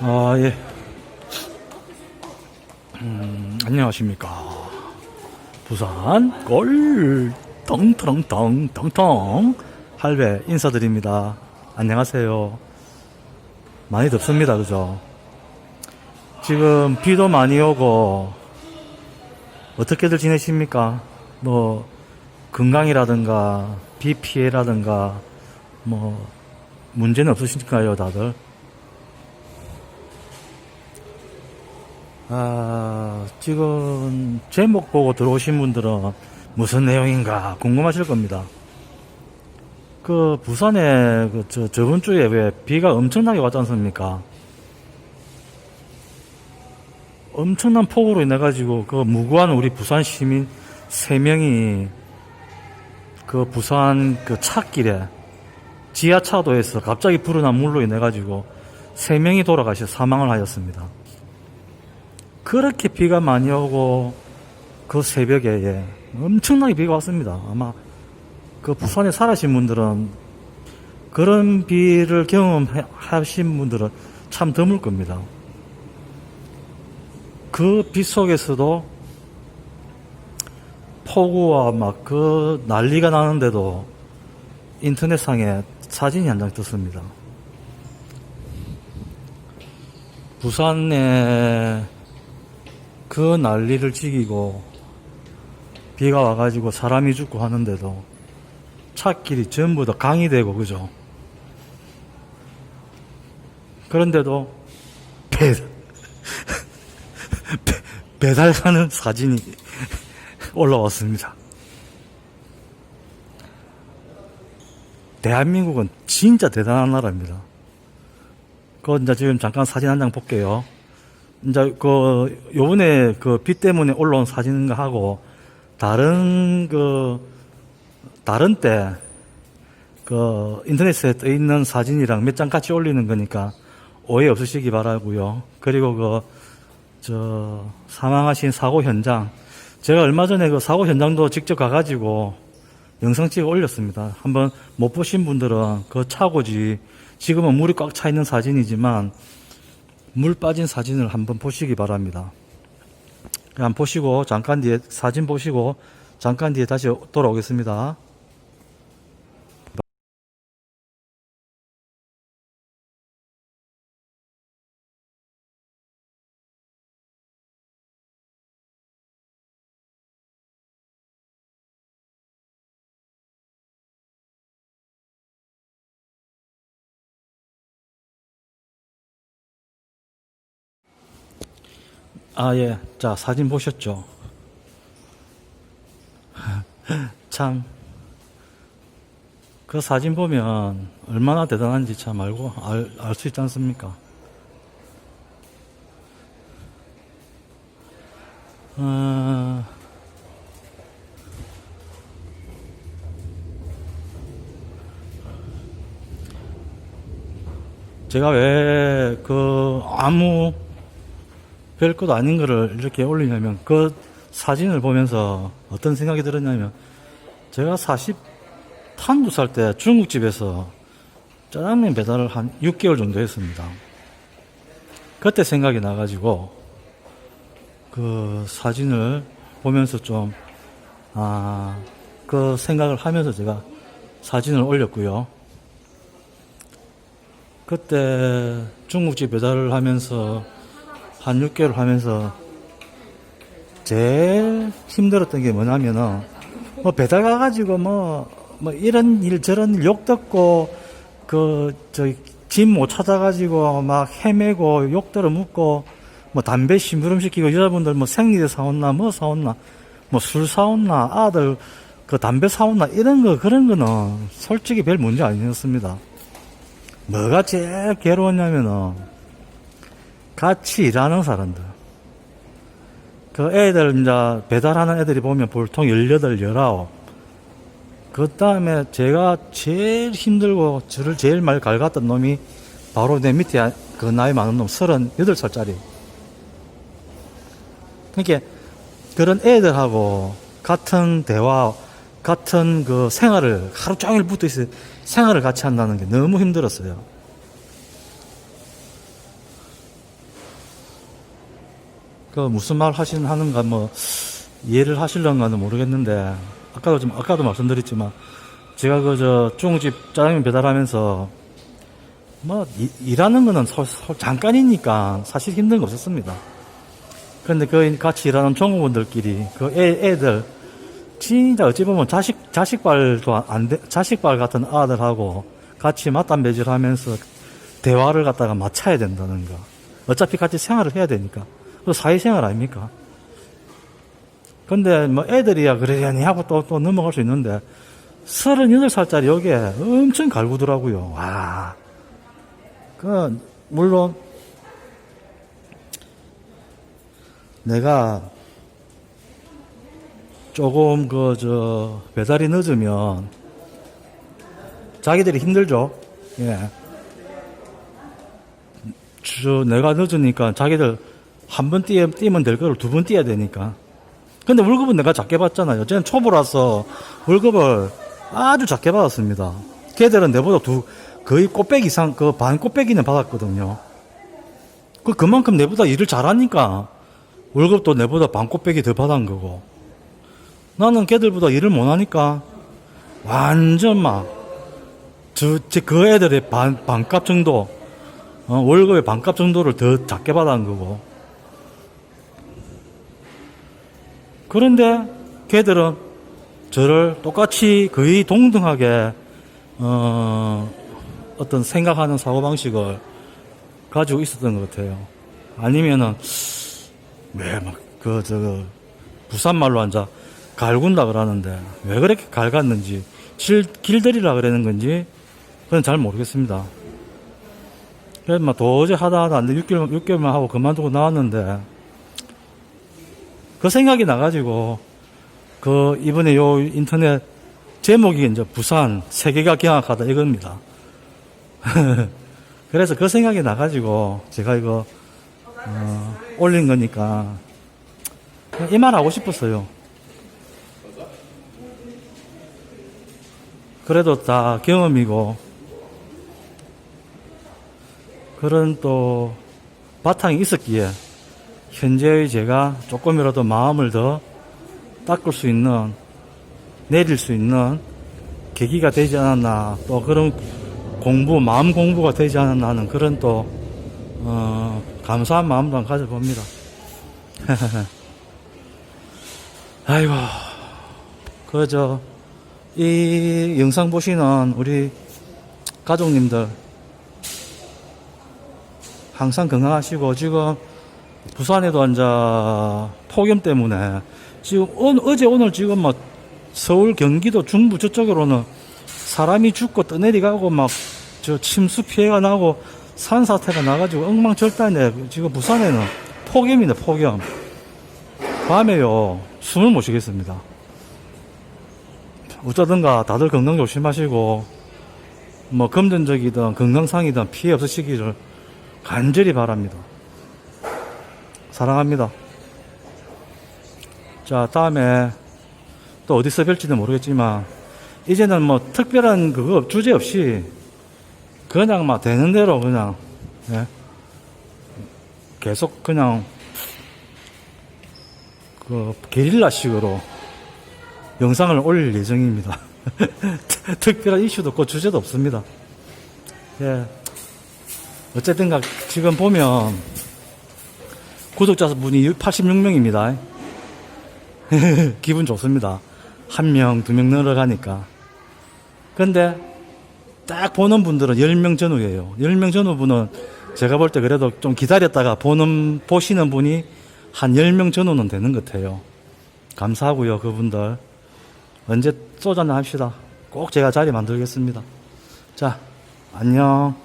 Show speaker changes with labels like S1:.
S1: 아, 예. 음, 안녕하십니까. 부산 골 덩텅텅 덩텅 할배 인사드립니다. 안녕하세요. 많이 덥습니다. 그죠? 지금 비도 많이 오고 어떻게들 지내십니까? 뭐 건강이라든가 비 피해라든가 뭐 문제는 없으신가요, 다들? 아, 지금 제목 보고 들어오신 분들은 무슨 내용인가 궁금하실 겁니다. 그 부산에 그 저, 저번 주에 왜 비가 엄청나게 왔지 않습니까? 엄청난 폭우로 인해 가지고 그 무고한 우리 부산 시민 세 명이 그 부산 그 차길에 지하차도에서 갑자기 불어난 물로 인해 가지고 세 명이 돌아가셔 사망을 하였습니다. 그렇게 비가 많이 오고 그 새벽에 예, 엄청나게 비가 왔습니다. 아마 그 부산에 살아신 분들은 그런 비를 경험하신 분들은 참 드물 겁니다. 그 비 속에서도 폭우와 막 그 난리가 나는데도 인터넷상에 사진이 한 장 떴습니다. 부산에 그 난리를 지기고 비가 와가지고 사람이 죽고 하는데도 차길이 전부 다 강이 되고 그죠? 그런데도 배, 배 배달 가는 사진이 올라왔습니다. 대한민국은 진짜 대단한 나라입니다. 그 이제 지금 잠깐 사진 한 장 볼게요. 이제 그 요번에 그 비 때문에 올라온 사진인가 하고 다른 그 다른 때 그 인터넷에 떠 있는 사진이랑 몇 장 같이 올리는 거니까 오해 없으시기 바라고요. 그리고 그 저 사망하신 사고 현장 제가 얼마 전에 그 사고 현장도 직접 가가지고 영상 찍어 올렸습니다. 한번 못 보신 분들은 그 차고지 지금은 물이 꽉 차 있는 사진이지만 물 빠진 사진을 한번 보시기 바랍니다. 안 보시고 잠깐 뒤에 사진 보시고 잠깐 뒤에 다시 돌아오겠습니다. 아, 예. 자, 사진 보셨죠? 참, 그 사진 보면 얼마나 대단한지 참 알고, 알, 알 수 있지 않습니까? 어, 제가 왜 그 아무 별 것도 아닌 거를 이렇게 올리냐면 그 사진을 보면서 어떤 생각이 들었냐면 제가 40 탄두 살 때 중국집에서 짜장면 배달을 한 6개월 정도 했습니다. 그때 생각이 나가지고 그 사진을 보면서 좀, 아, 그 생각을 하면서 제가 사진을 올렸고요. 그때 중국집 배달을 하면서 한 6개월 하면서 제일 힘들었던 게 뭐냐면은 뭐 배달 가가지고 뭐, 뭐 이런 일 저런 일 욕 듣고 그저집 못 찾아가지고 막 헤매고 욕 들어 묻고 뭐 담배 심부름 시키고 여자분들 뭐 생리대 사왔나 뭐 사왔나 뭐 술 사왔나 아들 그 담배 사왔나 이런 거 그런 거는 솔직히 별 문제 아니었습니다. 뭐가 제일 괴로웠냐면은 같이 일하는 사람들. 그 애들, 이제 배달하는 애들이 보면 보통 18, 19. 그 다음에 제가 제일 힘들고 저를 제일 많이 갈갔던 놈이 바로 내 밑에 그 나이 많은 놈, 38살짜리. 그러니까 그런 애들하고 같은 대화, 같은 그 생활을 하루 종일 붙어 있어 생활을 같이 한다는 게 너무 힘들었어요. 그 무슨 말 하신 하는가 뭐 이해를 하실런가는 모르겠는데 아까도 좀 아까도 말씀드렸지만 제가 그저 중국집 짜장면 배달하면서 뭐 이- 일하는 거는 서- 서- 잠깐이니까 사실 힘든 거 없었습니다. 그런데 그 같이 일하는 종업원들끼리 그 애, 애들 진짜 어찌 보면 자식 자식발도 안 돼, 자식발 같은 아들하고 같이 맞담배질 하면서 대화를 갖다가 맞춰야 된다는 거. 어차피 같이 생활을 해야 되니까. 그 사회생활 아닙니까? 근데 뭐 애들이야 그러려니 하고 또, 또 넘어갈 수 있는데 38살짜리 여기에 엄청 갈구더라고요. 와. 그, 물론 내가 조금 그, 저, 배달이 늦으면 자기들이 힘들죠. 예. 저, 내가 늦으니까 자기들 한번 뛰, 뛰면 될 거를 두 번 뛰어야 되니까. 근데 월급은 내가 작게 받잖아요. 저는 초보라서 월급을 아주 작게 받았습니다. 걔들은 내보다 두, 거의 꽃배기 이상, 그 반 꽃배기는 받았거든요. 그, 그만큼 내보다 일을 잘하니까 월급도 내보다 반 꽃배기 더 받은 거고. 나는 걔들보다 일을 못하니까 완전 막, 저, 제, 그 애들의 반, 반값 정도, 어, 월급의 반값 정도를 더 작게 받은 거고. 그런데 걔들은 저를 똑같이 거의 동등하게, 어, 어떤 생각하는 사고방식을 가지고 있었던 것 같아요. 아니면은, 왜 막, 그, 저, 부산 말로 앉아 갈군다 그러는데, 왜 그렇게 갈갔는지, 길, 길들이라 그러는 건지, 그건 잘 모르겠습니다. 그래서 막 도저히 하다 하다 안 돼. 6개월, 6개월만 하고 그만두고 나왔는데, 그 생각이 나가지고, 그, 이번에 요 인터넷 제목이 이제 부산 세계가 경악하다 이겁니다. 그래서 그 생각이 나가지고, 제가 이거, 어, 올린 거니까, 이 말 하고 싶었어요. 그래도 다 경험이고, 그런 또 바탕이 있었기에 현재의 제가 조금이라도 마음을 더 닦을 수 있는 내릴 수 있는 계기가 되지 않았나 또 그런 공부 마음 공부가 되지 않았나 하는 그런 또 어, 감사한 마음도 가져봅니다. 아이고 그저 이 영상 보시는 우리 가족님들 항상 건강하시고 지금 부산에도 앉아 폭염 때문에 지금 어, 제 오늘 지금 막 서울 경기도 중부 저쪽으로는 사람이 죽고 떠내려가고 막 저 침수 피해가 나고 산사태가 나가지고 엉망절단에 지금 부산에는 폭염이네 폭염. 밤에요. 숨을 못 쉬겠습니다. 어쩌든가 다들 건강 조심하시고 뭐 금전적이든 건강상이든 피해 없으시기를 간절히 바랍니다. 사랑합니다. 자, 다음에 또 어디서 뵐지는 모르겠지만, 이제는 뭐 특별한 그거 주제 없이 그냥 막 되는 대로 그냥, 예. 계속 그냥 그 게릴라식으로 영상을 올릴 예정입니다. 특별한 이슈도 없고 주제도 없습니다. 예. 어쨌든 가 지금 보면 구독자 분이 86명입니다. 기분 좋습니다. 한 명, 두 명 늘어가니까. 근데 딱 보는 분들은 10명 전후예요. 10명 전후 분은 제가 볼 때 그래도 좀 기다렸다가 보는, 보시는 분이 한 10명 전후는 되는 것 같아요. 감사하고요, 그분들. 언제 한잔 합시다. 꼭 제가 자리 만들겠습니다. 자, 안녕.